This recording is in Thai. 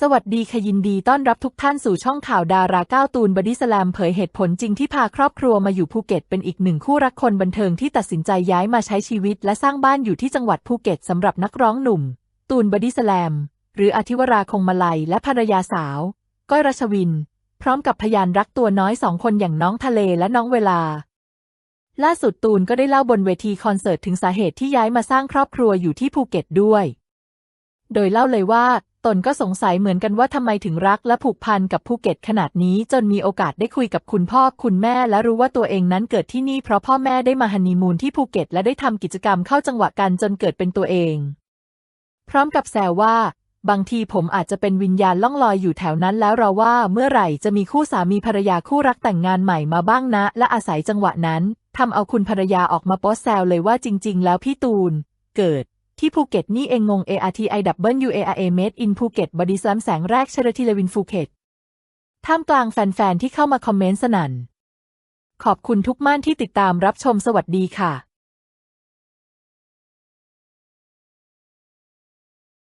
สวัสดีค่ะยินดีต้อนรับทุกท่านสู่ช่องข่าวดาราก้าวตูนบอดี้สแลมเผยเหตุผลจริงที่พาครอบครัวมาอยู่ภูเก็ตเป็นอีกหนึ่งคู่รักคนบันเทิงที่ตัดสินใจย้ายมาใช้ชีวิตและสร้างบ้านอยู่ที่จังหวัดภูเก็ตสำหรับนักร้องหนุ่ม ตูนบอดี้สแลม หรืออธิวราคงมาลัยและภรรยาสาว ก้อยรัชวิน พร้อมกับพยานรักตัวน้อยสองคนอย่างน้องทะเลและน้องเวลา ล่าสุดตูนก็ได้เล่าบนเวทีคอนเสิร์ตถึงสาเหตุที่ย้ายมาสร้างครอบครัวอยู่ที่ภูเก็ตด้วย โดยเล่าเลยว่า ตนก็สงสัยเหมือนกันว่าทำไมถึงรักและผูกพันกับภูเก็ตขนาดนี้จนมีโอกาสได้คุยกับคุณพ่อคุณแม่และรู้ว่าตัวเองนั้นเกิดที่นี่เพราะพ่อแม่ได้มาฮันนีมูนที่ภูเก็ตและได้ทำกิจกรรมเข้าจังหวะกันจนเกิดเป็นตัวเอง พร้อมกับแซวว่าบางทีผมอาจจะเป็นวิญญาณล่องลอยอยู่แถวนั้นแล้วเราว่าเมื่อไหร่จะมีคู่สามีภรรยาคู่รักแต่งงานใหม่มาบ้างนะ และอาศัยจังหวะนั้นทำเอาคุณภรรยาออกมาโพสแซวเลยว่าจริง ๆ แล้วพี่ตูน เกิด ที่ภูเก็ตนี่เองงง ARTIWARA Made in ภูเก็ตบอดี้สแลมแสงแรกเชรทีเลวินภูเก็ตท่ามกลางแฟนๆที่เข้ามาคอมเมนต์สนั่น ขอบคุณทุกม่านที่ติดตามรับชมสวัสดีค่ะ